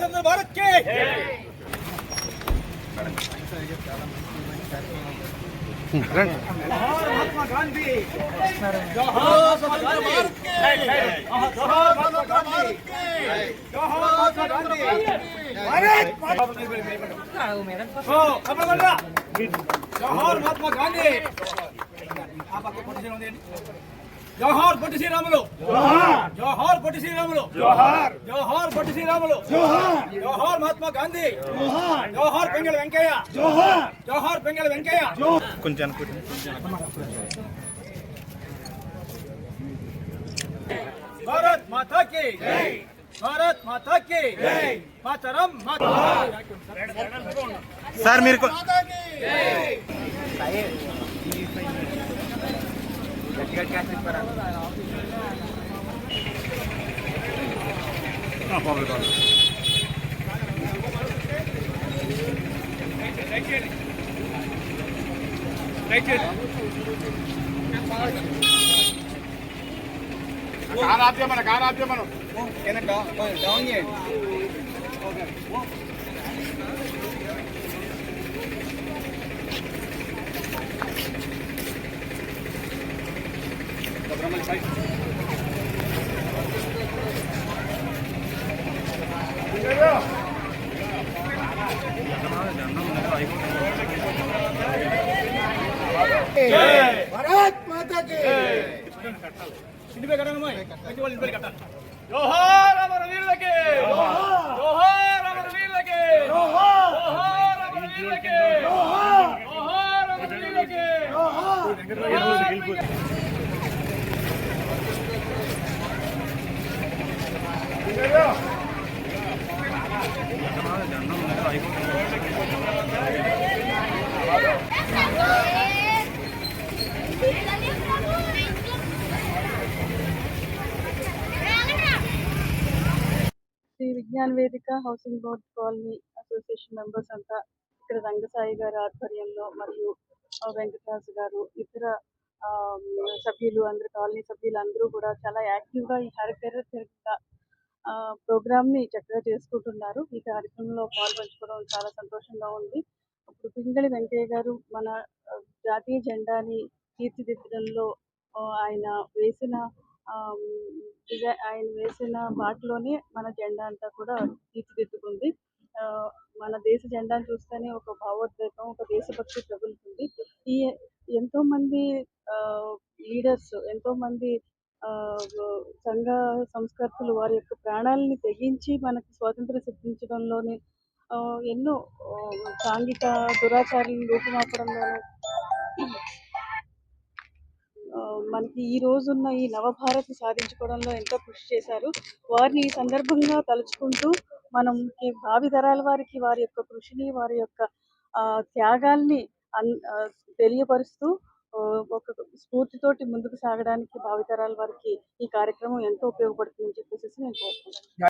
చంద్ర భారత్ మహాత్మా గాంధీ జవహర్ మహాత్మా గాంధీ ఆ పక్క పొట్టి శ్రీరాములు జోహార్ జోహార్ పొట్టి శ్రీరాములు జోహార్ జోహార్ మహాత్మా గాంధీ జోహార్ జోహార్ పెంగళ వెంకయ్య జోహార్ జోహార్ పెంగళ వెంకయ్య కొంచెం భారత్ మాతా కి భారత్ మాతా కి మాతరం మాతా సార్ మీరు కొ- డౌన్ చేయండి భారత్ మాతా కి ఇంటి పేరు కట్టాలి అమ్మాయి. మంచి వాళ్ళ ఇంటి పేరు కట్టాలి. జోహార్ అమర వీరులకి. జోహార్ అమర వీరులకి. జోహార్ అమర వీరులకి. జోహార్ అమర వీరులకి. Sri Vignan Vedika housing board colony association members అంతా ఇక్కడ రంగసాయి గారి ఆధ్వర్యంలో మరియు వెంకటరాజు గారు ఇతర ఆ, సభ్యులు అందరు కాలనీ సభ్యులు అందరూ కూడా చాలా యాక్టివ్గా ఈ హరికర తిరుగుతా ప్రోగ్రామ్ని చక్కగా చేసుకుంటున్నారు. ఈ కార్యక్రమంలో పాల్పంచుకోవడం చాలా సంతోషంగా ఉంది. ఇప్పుడు పింగళి వెంకయ్య గారు మన జాతీయ జెండాని తీర్చిదిద్దడంలో ఆయన వేసిన ఆయన వేసిన బాటలోనే మన జెండా అంతా కూడా తీర్చిదిద్దుకుంది. ఆ, మన దేశ జెండాను చూస్తేనే ఒక భావోద్వేగం ఒక దేశభక్తి తగులుతుంది. ఈ ఎంతో మంది లీడర్స్ ఎంతో మంది ఆ, సంఘ సంస్కర్తలు వారి యొక్క ప్రాణాలని తెగించి మనకి స్వాతంత్రం సిద్ధించడంలోనే ఆ, ఎన్నో సాంఘిక దురాచారాలను రూపుమాపడంలోనూ మనకి ఈ రోజున్న ఈ నవభారత్ సాధించుకోవడంలో ఎంతో కృషి చేశారు. వారిని ఈ సందర్భంగా తలుచుకుంటూ మనం భావి తరాల వారికి వారి యొక్క కృషిని వారి యొక్క ఆ, త్యాగాల్ని అన్ తెలియపరుస్తూ ఒక స్ఫూర్తితోటి ముందుకు సాగడానికి భావితరాల వారికి ఈ కార్యక్రమం ఎంతో ఉపయోగపడుతుందని చెప్పేసి నేను కోరుకుంటున్నాను.